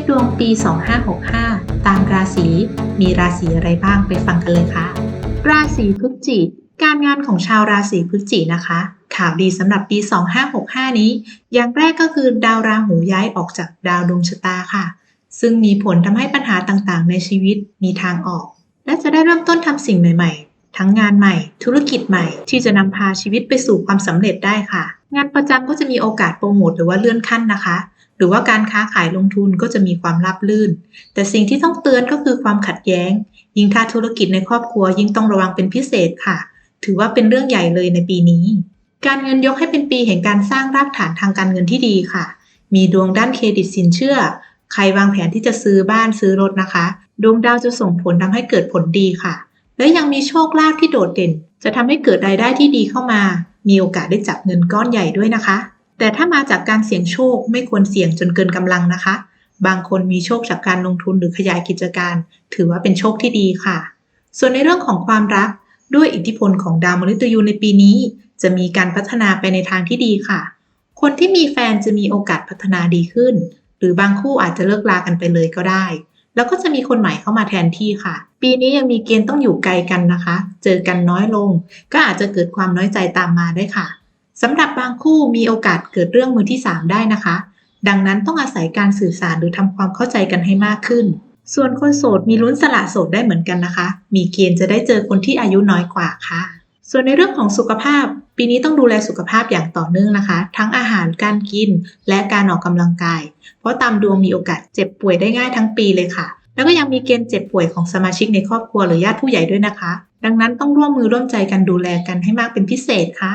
คดวงปี 2565 ตามราศี มีราศีอะไรบ้างไปฟังกันเลยค่ะ ราศีพฤศจิกการงานของชาวราศีพฤศจิกนะคะ ข่าวดีสำหรับปี 2565 นี้ อย่างแรกก็คือดาวราหูย้ายออกจากดาวดวงชะตาค่ะ ซึ่งมีผลทำให้ปัญหาต่างๆ ในชีวิตมีทางออก และจะได้เริ่มต้นทำสิ่งใหม่ ๆ ทั้งงานใหม่ ธุรกิจใหม่ ที่จะนำพาชีวิตไปสู่ความสำเร็จได้ค่ะ งานประจำก็จะมีโอกาสโปรโมทหรือว่าเลื่อนขั้นนะคะ หรือว่าการค้าขายลงทุนก็จะมีความราบรื่น แต่สิ่งที่ต้องเตือนก็คือความขัดแย้ง ยิ่งถ้าธุรกิจในครอบครัวยิ่งต้องระวังเป็นพิเศษค่ะ ถือว่าเป็นเรื่องใหญ่เลยในปีนี้ การเงินยกให้เป็นปีแห่งการสร้างรากฐานทางการเงินที่ดีค่ะ มีดวงด้านเครดิตสินเชื่อ ใครวางแผนที่จะซื้อบ้านซื้อรถนะคะ ดวงดาวจะส่งผลทำให้เกิดผลดีค่ะ และยังมีโชคลาภที่โดดเด่น จะทำให้เกิดรายได้ที่ดีเข้ามา มีโอกาสได้จับเงินก้อนใหญ่ด้วยนะคะ แต่ถ้ามาจากการเสี่ยงโชคไม่ควรเสี่ยงจนเกินกำลังนะคะ บางคนมีโชคจากการลงทุนหรือขยายกิจการ ถือว่าเป็นโชคที่ดีค่ะ ส่วนในเรื่องของความรัก ด้วยอิทธิพลของดาวมฤตยูในปีนี้ จะมีการพัฒนาไปในทางที่ดีค่ะ คนที่มีแฟนจะมีโอกาสพัฒนาดีขึ้น หรือบางคู่อาจจะเลิกลากันไปเลยก็ได้ แล้วก็จะมีคนใหม่เข้ามาแทนที่ค่ะ ปีนี้ยังมีเกณฑ์ต้องอยู่ไกลกันนะคะ เจอกันน้อยลง ก็อาจจะเกิดความน้อยใจตามมาได้ค่ะสำหรับบางคู่มีโอกาสเกิดเรื่องมือที่ 3 ได้นะคะ ดังนั้นต้องอาศัยการสื่อสารหรือทำความเข้าใจกันให้มากขึ้น ส่วนคนโสดมีลุ้นสละโสดได้เหมือนกันนะคะ มีเกณฑ์จะได้เจอคนที่อายุน้อยกว่าค่ะ ส่วนในเรื่องของสุขภาพ ปีนี้ต้องดูแลสุขภาพอย่างต่อเนื่องนะคะ ทั้งอาหารการกินและการออกกำลังกาย เพราะตามดวงมีโอกาสเจ็บป่วยได้ง่ายทั้งปีเลยค่ะ แล้วก็ยังมีเกณฑ์เจ็บป่วยของสมาชิกในครอบครัวหรือญาติผู้ใหญ่ด้วยนะคะ ดังนั้นต้องร่วมมือร่วมใจกันดูแลกันให้มากเป็นพิเศษค่ะ